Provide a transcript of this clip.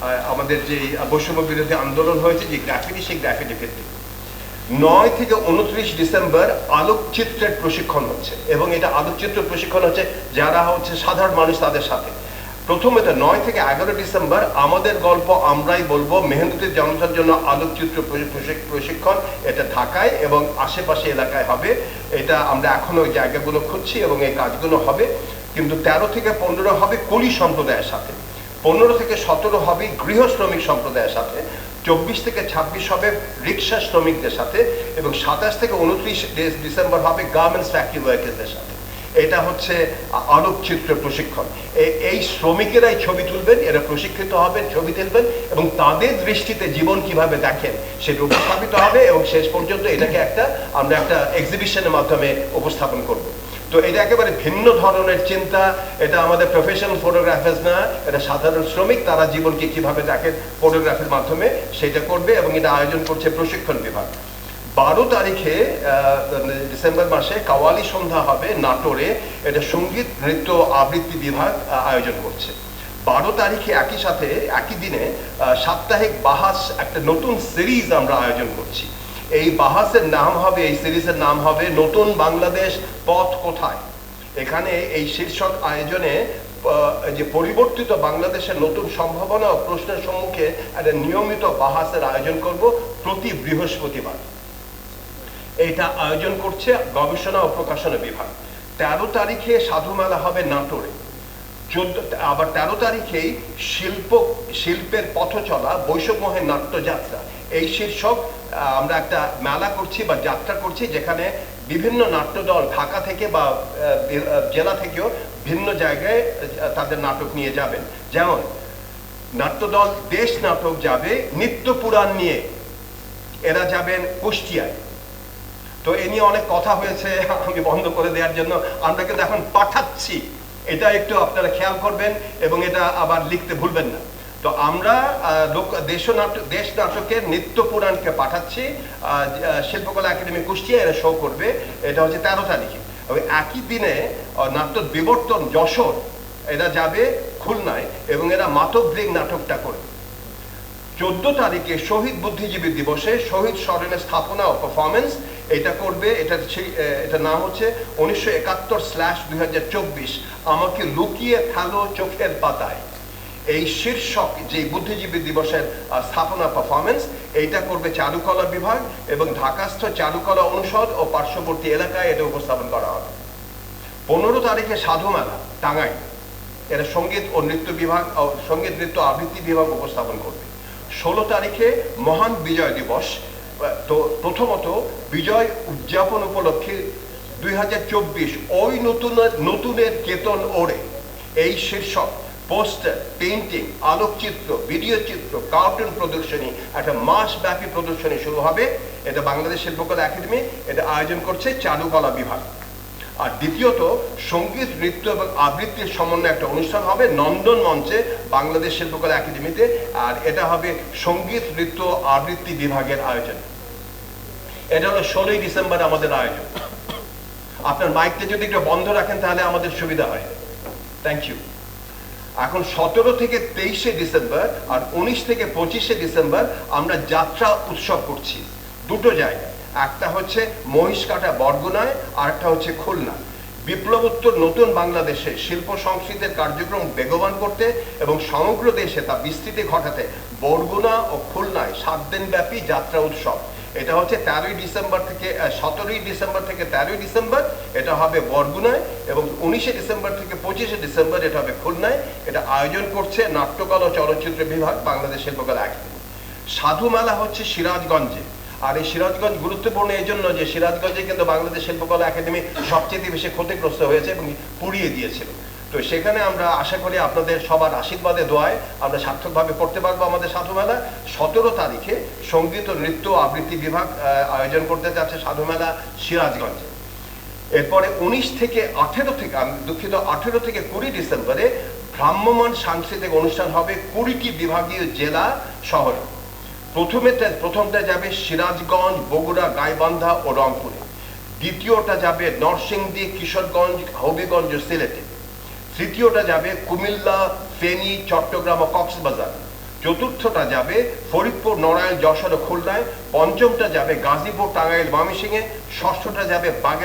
আমাদের যে বৈষম্য বিরোধী আন্দোলন হয়েছে, যে গ্রাফিটি সেই গ্রাফিটি ভিত্তিক নয় থেকে উনত্রিশ ডিসেম্বর আলোকচিত্রের প্রশিক্ষণ হচ্ছে এবং এটা আলোকচিত্র প্রশিক্ষণ হচ্ছে যারা হচ্ছে সাধারণ মানুষ তাদের সাথে। প্রথমত নয় থেকে এগারো ডিসেম্বর আমাদের গল্প আমরাই বলব মেহনতির জনতার জন্য আলোকচিত্র প্রশি- প্রশিক্ষণ এটা ঢাকায় এবং আশেপাশে এলাকায় হবে। এটা আমরা এখনও ওই জায়গাগুলো খুঁজছি এবং এই কাজগুলো হবে। কিন্তু তেরো থেকে পনেরো হবে কলি সম্প্রদায়ের সাথে। পনেরো থেকে সতেরো হবে গৃহ শ্রমিক সম্প্রদায়ের সাথে, চব্বিশ থেকে ছাব্বিশ হবে রিক্সা শ্রমিকদের সাথে, এবং সাতাশ থেকে উনত্রিশ ডিসেম্বর হবে গার্মেন্টস ফ্যাক্টরি ওয়ার্কার্সদের সাথে। এটা হচ্ছে আলোকচিত্র প্রশিক্ষণ। এই শ্রমিকেরাই ছবি তুলবেন, এরা প্রশিক্ষিত হবেন, ছবি তুলবেন, এবং তাদের দৃষ্টিতে জীবন কীভাবে দেখেন সেটা উপস্থাপিত হবে, এবং শেষ পর্যন্ত এটাকে একটা আমরা একটা এক্সিবিশনের মাধ্যমে উপস্থাপন করব। তো এটা একেবারে ভিন্ন ধরনের চিন্তা। এটা আমাদের প্রফেশনাল ফটোগ্রাফার্স না, এটা সাধারণ শ্রমিক, তারা জীবনকে কীভাবে দেখেন ফটোগ্রাফির মাধ্যমে সেটা করবে এবং এটা আয়োজন করছে প্রশিক্ষণ বিভাগ। বারো তারিখে ডিসেম্বর মাসে কাওয়ালি সন্ধ্যা হবে নাটোরে, এটা সংগীত নৃত্য আবৃত্তি বিভাগ আয়োজন করছে। বারো তারিখে একই সাথে, একই দিনে সাপ্তাহিক বাহাস একটা নতুন সিরিজ আমরা আয়োজন করছি। এই বাহাসের নাম হবে, এই সিরিজের নাম হবে নতুন বাংলাদেশ পথ কোথায়? এখানে এই শীর্ষক আয়োজনে যে পরিবর্তিত বাংলাদেশের নতুন সম্ভাবনা ও প্রশ্নের সম্মুখে একটা নিয়মিত বাহাসের আয়োজন করব প্রতি বৃহস্পতিবার। এটা আয়োজন করছে গবেষণা ও প্রকাশনা বিভাগ। তেরো তারিখে সাধু মেলা হবে নাটোরে। চোদ্দ, আবার তেরো তারিখেই শিল্প, শিল্পের পথ চলা বৈশাখমোহের নাট্যযাত্রা। এই শীর্ষক আমরা একটা মেলা করছি বা যাত্রা করছি যেখানে বিভিন্ন নাট্যদল ঢাকা থেকে বা জেলা থেকেও ভিন্ন জায়গায় তাদের নাটক নিয়ে যাবেন। যেমন, নাট্যদল দেশ নাটক যাবে নিত্য পুরাণ নিয়ে। এরা যাবেন কুষ্টিয়ায়। তো এ নিয়ে অনেক কথা হয়েছে আমি বন্ধ করে দেওয়ার জন্য। আমরা কিন্তু এখন পাঠাচ্ছি। এটা একটু আপনারা খেয়াল করবেন এবং এটা আবার লিখতে ভুলবেন না। তো আমরা দেশ নাটক দেশ নাটকের নিত্য পুরাণকে পাঠাচ্ছি শিল্পকলা একাডেমি কুষ্টিয়া, এরা শো করবে। এটা হচ্ছে তেরো তারিখে। এবং একই দিনে নাট্য বিবর্তন, যশোর, এরা যাবে খুলনায় এবং এরা মাতব্রিক নাটকটা করবে। চোদ্দ তারিখে শহীদ বুদ্ধিজীবী দিবসে, শহীদ স্মরণে স্থাপনা ও পারফরমেন্স এটা করবে, এটা এটা নাম হচ্ছে উনিশশো একাত্তর স্ল্যাশ দুই হাজার চব্বিশ। আমাকে লুকিয়ে ফেলো চোখের পাতায়। এই শীর্ষক যে বুদ্ধিজীবী দিবসের স্থাপনা পারফরমেন্স এইটা করবে চারুকলা বিভাগ এবং ঢাকাস্থ চারুকলা অনুষদ ও পার্শ্ববর্তী এলাকায় এটা উপস্থাপন করা হবে। পনেরো তারিখে সাধু মেলা টাঙ্গাই এরা সংগীত ও নৃত্য বিভাগ সংগীত নৃত্য আবৃত্তি বিভাগ উপস্থাপন করবে। ষোলো তারিখে মহান বিজয় দিবস তো প্রথমত বিজয় উদযাপন উপলক্ষে দুই হাজার চব্বিশ ওই নতুন নতুনের কেতন ওড়ে। এই শীর্ষক পোস্টার পেইন্টিং আলোকচিত্র ভিডিও চিত্র কার্টুন প্রদর্শনী, একটা মাস ব্যাপী প্রদর্শনী শুরু হবে। এটা বাংলাদেশ শিল্পকলা একাডেমি, এটা আয়োজন করছে চারুকলা বিভাগ। আর দ্বিতীয়ত, সংগীত, নৃত্য এবং আবৃত্তির সমন্বয়ে একটা অনুষ্ঠান হবে নন্দন মঞ্চে বাংলাদেশ শিল্পকলা একাডেমিতে, আর এটা হবে সংগীত, নৃত্য, আবৃত্তি বিভাগের আয়োজন। এটা হলো ষোলোই ডিসেম্বর আমাদের আয়োজন। আপনার মাইকটা যদি একটু বন্ধ রাখেন, তাহলে আমাদের সুবিধা হয়। থ্যাংক ইউ এখন সতেরো থেকে তেইশে ডিসেম্বর আর উনিশ থেকে পঁচিশে ডিসেম্বর আমরা যাত্রা উৎসব করছি। দুটো জায়গায়। একটা হচ্ছে মহিষকাটা বরগুনায় আর একটা হচ্ছে খুলনা। বিপ্লবোত্তর নতুন বাংলাদেশে শিল্প সংস্কৃতির কার্যক্রম বেগবান করতে এবং সমগ্র দেশে তা বিস্তৃতি ঘটাতে বরগুনা ও খুলনায় সাত দিন ব্যাপী যাত্রা উৎসব। এটা হচ্ছে তেরোই ডিসেম্বর থেকে সতেরোই ডিসেম্বর থেকে তেরোই ডিসেম্বর, এটা হবে বরগুনায়, এবং উনিশে ডিসেম্বর থেকে পঁচিশে ডিসেম্বর এটা হবে খুলনায়। এটা আয়োজন করছে নাট্যকলা ও চলচ্চিত্র বিভাগ, বাংলাদেশ শিল্পকলা একাডেমি। সাধু মেলা হচ্ছে সিরাজগঞ্জে, আর এই সিরাজগঞ্জ গুরুত্বপূর্ণ এই জন্য যে সিরাজগঞ্জে কিন্তু বাংলাদেশ শিল্পকলা একাডেমি সবচেয়ে বেশি ক্ষতিগ্রস্ত হয়েছে এবং পুড়িয়ে দিয়েছিল। তো সেখানে আমরা আশা করি আপনাদের সবার আশীর্বাদে, দোয়ায় আমরা সার্থকভাবে করতে পারব আমাদের সাধু মেলা সতেরো তারিখে সংগীত ও নৃত্য আবৃত্তি বিভাগ আয়োজন করতে যাচ্ছে সাধু মেলা সিরাজগঞ্জে। এরপরে উনিশ থেকে আঠেরো থেকে, আমি দুঃখিত, আঠেরো থেকে কুড়ি ডিসেম্বরে ভ্রাম্যমান সাংস্কৃতিক অনুষ্ঠান হবে কুড়িটি বিভাগীয় জেলা শহরে। প্রথমেটা প্রথমটা যাবে সিরাজগঞ্জ, বগুড়া, গাইবান্ধা ও রংপুরে। দ্বিতীয়টা যাবে নরসিংদী, কিশোরগঞ্জ, হবিগঞ্জ ও সিলেটে। তৃতীয়টা যাবে কুমিল্লা, ফেনী, চট্টগ্রাম ও কক্সবাজার। চতুর্থটা যাবে ফরিদপুর, নড়াইল, যশোর ও খুলনায়। পঞ্চমটা যাবে গাজীপুর, টাঙ্গাইল, ময়মনসিংহে। ষষ্ঠটা যাবে বাগের